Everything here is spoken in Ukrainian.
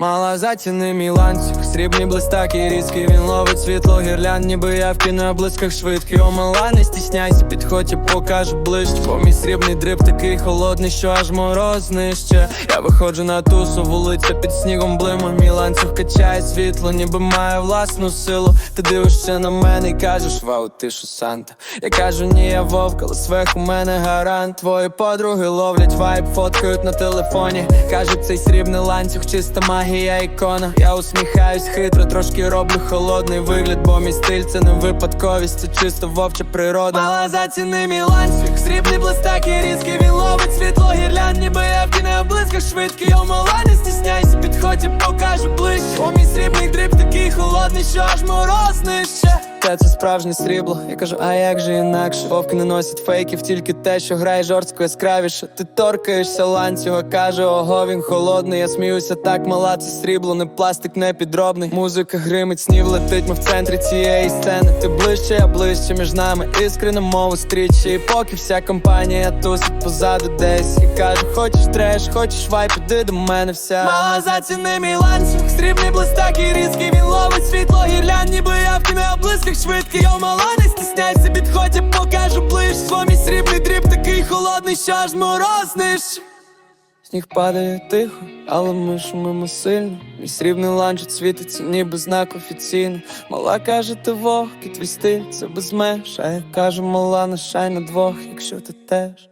Мала заціни мій ланцюг, срібний блистакий різкий Він ловить світло гірлян, ніби я в кіноблисках швидкий О, мала, не стісняйся, підходь і покажу ближче Бо мій срібний дрip такий холодний, що аж мороз нижче Я виходжу на тусу, вулиця під снігом блима Мій ланцюг качає світло, ніби має власну силу. Ти дивишся на мене і кажеш, вау, ти що Санта Я кажу, ні, я вовк, але свех у мене гарант Твої подруги ловлять вайб, фоткають на телефоні Кажуть, цей срібний ланцюг, чиста магія ікона. Я усміхаюсь хитро, трошки роблю холодний вигляд, бо мій стиль це не випадковість, це чисто вовча природа. Мала заціни мій ланцюг, срібний і різкий Він ловить світло гірлян, ніби я в кіноблисках швидкий О, мала, не стісняйся, підходь і покажу ближче. У мій срібний дріб такий холодний, що аж мороз нижче Та це справжнє срібло, я кажу, а як же інакше? Вовки не носять фейків, тільки те, що грає жорстко яскравіше. Ти торкаєшся ланцюга, каже, ого, він холодний Я сміюся так, мала, це срібло, не пластик, не підробний Музика гримить, снів летить, ми в центрі цієї сцени. Ти ближче, я ближче між нами, іскри на мову стрічі. І поки вся компанія тусить позаду десь І кажу, хочеш треш, хочеш вайп, іди до мене вся Мала заціни мій ланцюг, срібний блистакий різкий кіноблисках швидкий Йо, мала, не стісняйся, підходь, я покажу ближ Свомій срібний дріб такий холодний, що аж морозниш. Сніг падає тихо, але ми шумимо сильно. Мій срібний ланчет світиться, ніби знак офіційно. Мала каже, ти вог, твій стиль це без меж. А я кажу, мала, на шай на двох, якщо ти теж.